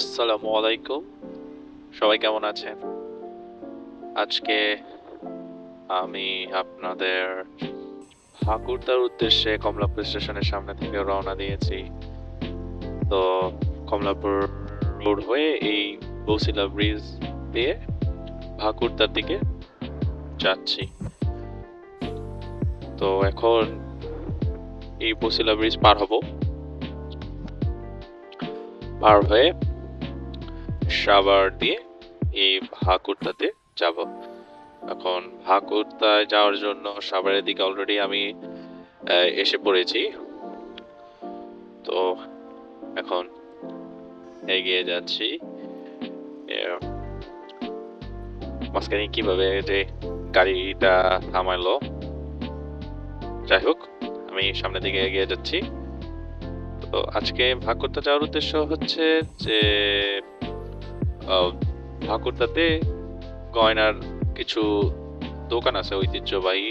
আসসালামু আলাইকুম। সবাই কেমন আছেন? আজকে আমি আপনাদের ঠাকুরদার উদ্দেশ্যে কমলাপুর স্টেশনের সামনে থেকে রওনা দিয়েছি। তো কমলাপুর রোড হয়ে এই বসিলা ব্রিজ দিয়ে ভাকুরদার দিকে যাচ্ছি। তো এখন এই বসিলা ব্রিজ পার হব। পার হয়ে সাভার দিয়ে এই ভাকুরতাতে যাব। এখন ভাকুরতায় যাওয়ার জন্য সাভারের দিকে অলরেডি আমি এসে পড়েছি। তো এখন এগিয়ে যাচ্ছি। মাঝখানে কীভাবে যে গাড়িটা থামাইলো যাই হোক, আমি সামনের দিকে এগিয়ে যাচ্ছি। তো আজকে ভাকুরতা যাওয়ার উদ্দেশ্য হচ্ছে যে ভাকুরতাতে গয়নার কিছু দোকান আছে, ঐতিহ্যবাহী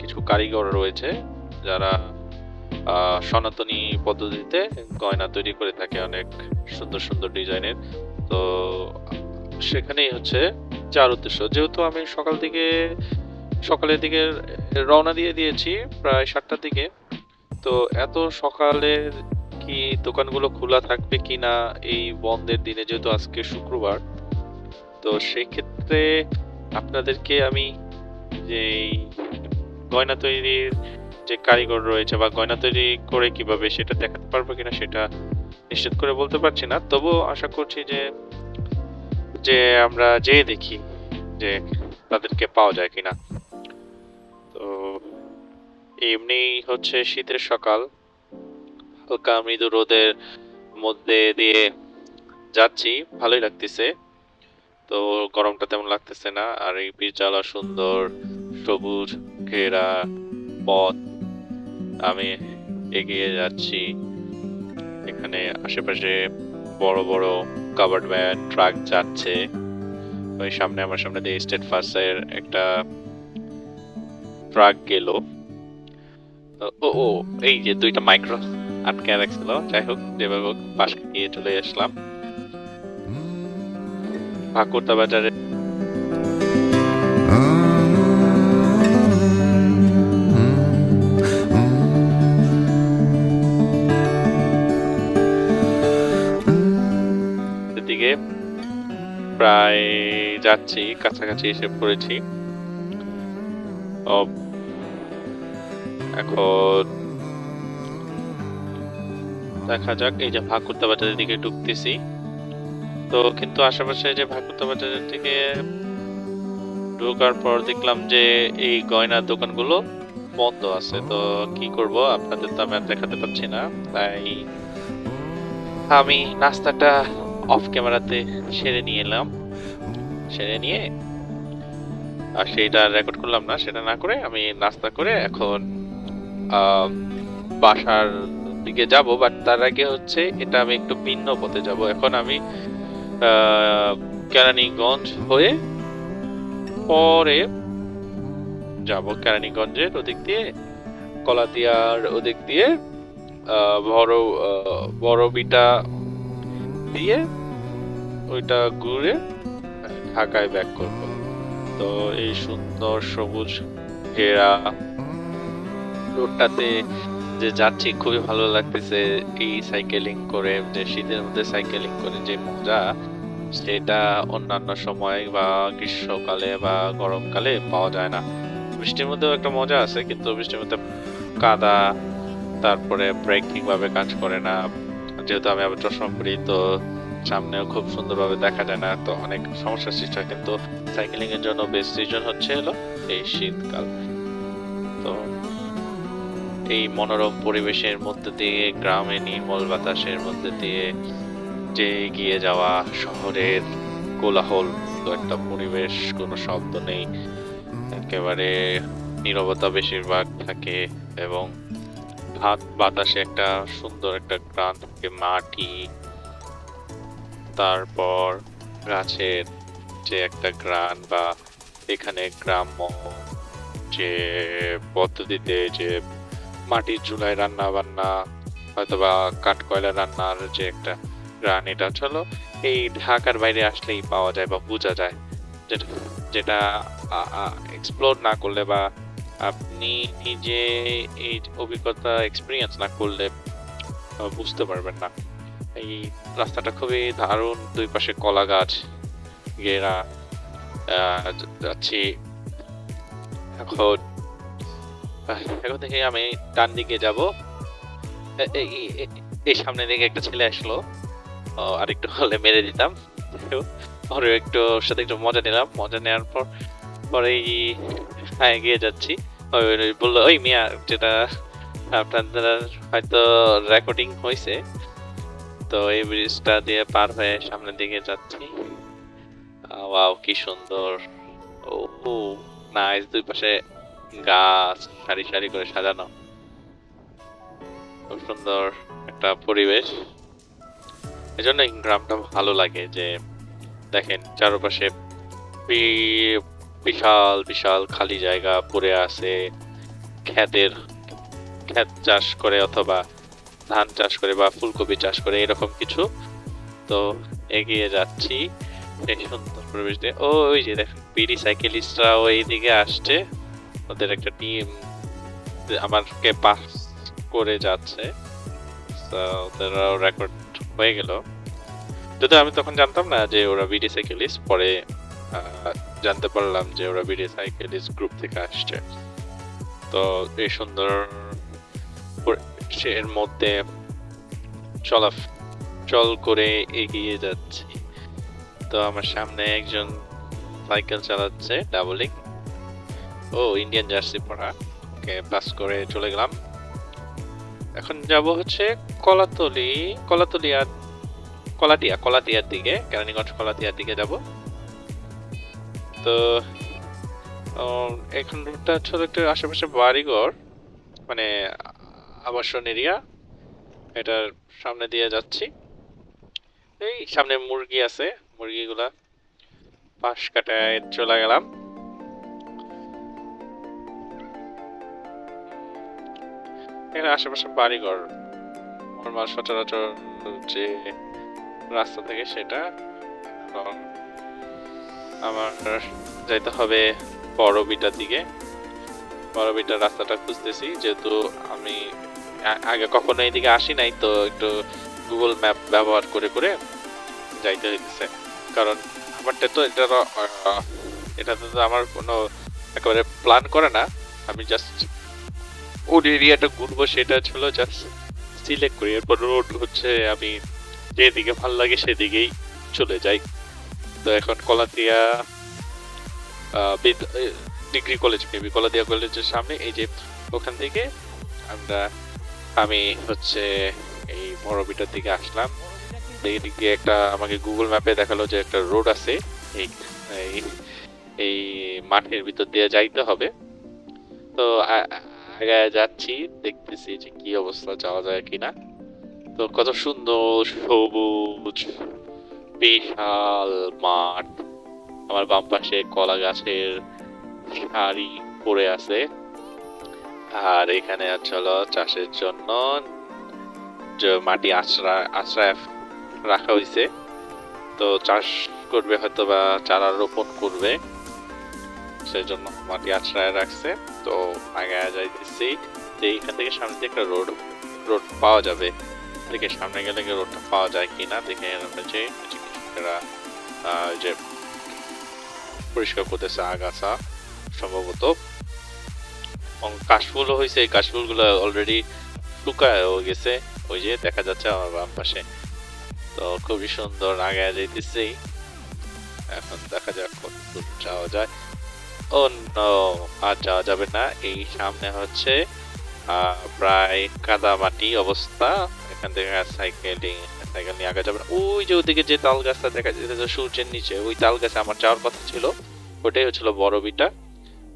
কিছু কারিগর রয়েছে যারা সনাতনী পদ্ধতিতে গয়না তৈরি করে থাকে অনেক সুন্দর সুন্দর ডিজাইনের। তো সেখানেই হচ্ছে চার উদ্দেশ্য। যেহেতু আমি সকাল থেকে সকালের দিকে রওনা দিয়ে দিয়েছি প্রায় সাতটার দিকে, তো এত সকালে কি দোকানগুলো খোলা থাকবে কিনা এই বন্ধের দিনে, যেহেতু আজকে শুক্রবার, তো সেই ক্ষেত্রে আপনাদেরকে আমি যে গয়না তৈরির যে কারিগর রয়েছে বা গয়না তৈরি করে কীভাবে সেটা দেখাতে পারব কিনা সেটা নিশ্চিত করে বলতে পারছি না। তবুও আশা করছি যে যে আমরা যেয়ে দেখি যে তাদেরকে পাওয়া যায় কিনা। তো এমনি হচ্ছে শীতের সকাল। হালকা মৃদু রোদের মধ্যে দিয়ে যাচ্ছি, ভালোই লাগতেছে। তো গরমটা তেমন লাগতেছে না, আর এই বিরজালা সুন্দর, সবুজ, ঘেরা পথ। আমি এগিয়ে যাচ্ছি। এখানে আশেপাশে বড় বড় কাভার্ড ভ্যান ট্রাক যাচ্ছে। ওই সামনে, আমার সামনে দিয়ে স্টেট ফার্স্টের একটা ট্রাক গেল। ও ও, এই যে দুইটা মাইক্রো আটকে রাখছিল। যাই হোক, যেভাবে হোক পাশ দিয়ে চলে আসলাম। ভাকুরতা বাজারে। দিকে প্রায় যাচ্ছি, কাছাকাছি এসে পড়েছি। এখন দেখা যাক, এই যে ভাকুরতা বাজারের দিকে ঢুকতেছি। তো কিন্তু আশেপাশে যে ভাকুরতা বাজারের দিকে ঢোকার পর দেখলাম যে এই গয়নার দোকানগুলো বন্ধ আছে। তো কি করব? আপনাদের তো আমি আর দেখাতে পাচ্ছি না। তাই আমি নাস্তাটা অফ ক্যামেরাতে সেরে নিয়ে এলাম। সেরে নিয়ে আর সেইটা রেকর্ড করলাম না। সেটা না করে আমি নাস্তা করে এখন বাসার দিকে যাব বাট তার আগে হচ্ছে এটা আমি একটু ভিন্ন পথে যাব। এখন আমি কেরানীগঞ্জ হয়ে পরে যাব কেরানীগঞ্জের ওদিক দিয়ে, কলাদিয়ার ওদিক দিয়ে বড় বড় বিটা দিয়ে ওইটা ঘুরে ঢাকায় ব্যাক করব। তো এই সুন্দর সবুজ ঘেরা রোডটাতে যে যাচ্ছি, খুবই ভালো লাগতেছে এই সাইকেলিং করে, যে শীতের মধ্যে সাইকেলিং করে যে মজা, সেটা অন্যান্য সময় বা গ্রীষ্মকালে বা গরমকালে পাওয়া যায় না। বৃষ্টির মধ্যেও একটা মজা আছে, কিন্তু বৃষ্টির মধ্যে কাদা, তারপরে ব্রেক ঠিকভাবে কাজ করে না। যেহেতু আমি আবার চশমা পরি, তো সামনেও খুব সুন্দরভাবে দেখা যায় না, তো অনেক সমস্যার সৃষ্টি হয়। কিন্তু সাইকেলিং এর জন্য বেস্ট সিজন হচ্ছে হলো এই শীতকাল। তো এই মনোরম পরিবেশের মধ্যে দিয়ে, গ্রামে নির্মল বাতাসের মধ্যে দিয়ে যে এগিয়ে যাওয়া শহরের কোলাহল, একটা পরিবেশ, কোনো শব্দ নেই। একেবারে নীরবতা বেশিরভাগ থাকে এবং হাত বাতাসে একটা সুন্দর একটা গ্রান থাকে, মাটি, তারপর গাছের যে একটা গ্রান বা এখানে গ্রাম্য যে পদ্ধতিতে যে মাটির চুলায় রান্না বান্না হয়তোবা কাঠকয়লা রান্নার যে একটা রান, এটা হলো এই ঢাকার বাইরে আসলেই পাওয়া যায় বা বোঝা যায়। যেটা যেটা এক্সপ্লোর না করলে বা আপনি নিজে এই অভিজ্ঞতা এক্সপিরিয়েন্স না করলে বুঝতে পারবেন না। এই রাস্তাটা খুবই দারুণ, দুই পাশে কলা গাছ ঘেরা যাচ্ছি। এখন এখন থেকে আমি ডান দিকে যাব। এই সামনে দিকে একটা ছেলে আসলো। ও, আরেকটু হলে মেরে দিতাম। ওর একটু সাথে একটু মজা নিলাম। মজা নেওয়ার পর পরে হ্যাঁ এগিয়ে যাচ্ছি। বলল ওই মিয়া যেটা আপনাদের হয়তো রেকর্ডিং হয়েছে তো এই ব্রিজটা দিয়ে পার হয়ে সামনের দিকে যাচ্ছি। ওয়াও কি সুন্দর। ও নাইস দুই পাশে গাছ সারি সারি করে সাজানো। খুব সুন্দর একটা পরিবেশ। এজন্য গ্রামটা ভালো লাগে যে, দেখেন চারপাশে বিশাল বিশাল খালি জায়গা পড়ে আছে। ক্ষেতের, ক্ষেত চাষ করে অথবা ধান চাষ করে বা ফুলকপি চাষ করে এরকম কিছু। তো এগিয়ে যাচ্ছি। সুন্দর পরিবেশ দিয়ে। ওই যে দেখেন, বিডি সাইকেলিস্টরাও এইদিকে আসছে। ওদের একটা টিম আমাকে পাস করে যাচ্ছে। ওদেরও রেকর্ড হয়ে গেল। যদি আমি তখন জানতাম না যে ওরা বিডি সাইকেলিস্ট পরে জানতে পারলাম যে ওরা বিডি সাইকেলিস্ট গ্রুপ থেকে আসছে। তো এই সুন্দর এর মধ্যে চলা চল করে এগিয়ে যাচ্ছি। তো আমার সামনে একজন সাইকেল চালাচ্ছে ডাবলিং ও ইন্ডিয়ান জার্সি পরা। ওকে পাস করে চলে গেলাম। এখন যাব হচ্ছে কলাতলি কলাতলি আর কলাটিয়া, কলাটিয়ার দিকে, কেরানীগঞ্জ কলাটিয়ার দিকে যাব। তো এখন রুটটা হচ্ছে একটু আশেপাশে বাড়িঘর মানে আবাসন এরিয়া এটার সামনে দিয়ে যাচ্ছি। এই সামনে মুরগি আছে, মুরগিগুলা পাশ কাটায় চলে গেলাম। এখানে আশেপাশে বাড়িঘর। নর্মাল সচরাচর যে রাস্তা থেকে সেটা, এবং আমার যাইতে হবে বড়বিটার দিকে। বড়বিটার রাস্তাটা খুঁজতেছি, যেহেতু আমি আগে কখনো এইদিকে আসি নাই, তো একটু গুগল ম্যাপ ব্যবহার করে করে যাইতে হইতেছে। কারণ আমারটা তো এটা এটাতে তো আমার কোনো একেবারে প্ল্যান করে না। আমি জাস্ট কোন এরিয়াটা ঘুরবো, সেটা ছিল জাস্ট সিলেক্ট করি। এরপর রোড হচ্ছে, আমি যেদিকে ভালো লাগে সেদিকেই চলে যাই। তো এখন Kalatia degree college maybe Kaladia কলেজের সামনে, এই যে ওখান থেকে আমরা, আমি হচ্ছে এই বড়বিটার দিকে আসলাম। এই দিক দিয়ে একটা আমাকে গুগল ম্যাপে দেখাল যে একটা রোড আছে, এই- এই মাঠের ভিতর দিয়ে যাইতে হবে। তো আ- যাচ্ছি, দেখতেছি যে কি অবস্থা, যাওয়া যায় কিনা। তো কত সুন্দর সবুজ, বিশাল মাঠ। আমার বাম পাশে কলা গাছের সারি পড়ে আছে। আর এখানে চলো, চাষের জন্য মাটি আশ্রয় আশ্রয় রাখা হয়েছে তো চাষ করবে হয়তো বা চারা রোপণ করবে। সেই জন্য মাটি আশ্রয় রাখছে, তো আগে যাইতেছি যে এইখান থেকে সামনে দিয়ে একটা রোড রোড পাওয়া যাবে। থেকে সামনে গেলে কি রোডটা পাওয়া যায় কিনা, দেখে রয়েছে কৃষকেরা যে পরিষ্কার করতেছে আগাছা, সম্ভবত। কাশফুলও হয়েছে এই কাশফুলগুলো অলরেডি শুকায়ও গেছে। ওই যে দেখা যাচ্ছে আমার বাম পাশে। তো খুবই সুন্দর, আগে যাইতেছি। এখন দেখা যাক কত যাওয়া যায়। ও আর যাওয়া যাবে না। এই সামনে হচ্ছে প্রায় কাদা মাটি অবস্থা। এখান থেকে সাইকেলিং সাইকেল নিয়ে আগে যাবে ওই যে ওদিকে যে তাল গাছটা দেখা যাচ্ছে সূর্যের নিচে, ওই তাল গাছে আমার যাওয়ার কথা ছিল। ওটাই হচ্ছিল বড় বিটা।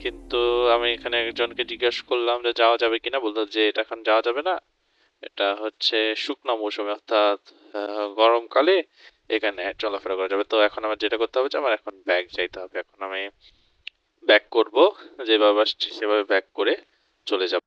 কিন্তু আমি এখানে একজনকে জিজ্ঞেস করলাম যে যাওয়া যাবে কিনা? বলতো যে এটা এখন যাওয়া যাবে না। এটা হচ্ছে শুকনো মৌসুমে, অর্থাৎ গরমকালে এখানে চলাফেরা করা যাবে। তো এখন আমার যেটা করতে হবে যে, আমার এখন ব্যাগ চাইতে হবে। এখন আমি ব্যাক করব যেভাবে আসছি সেভাবে ব্যাক করে চলে যাব।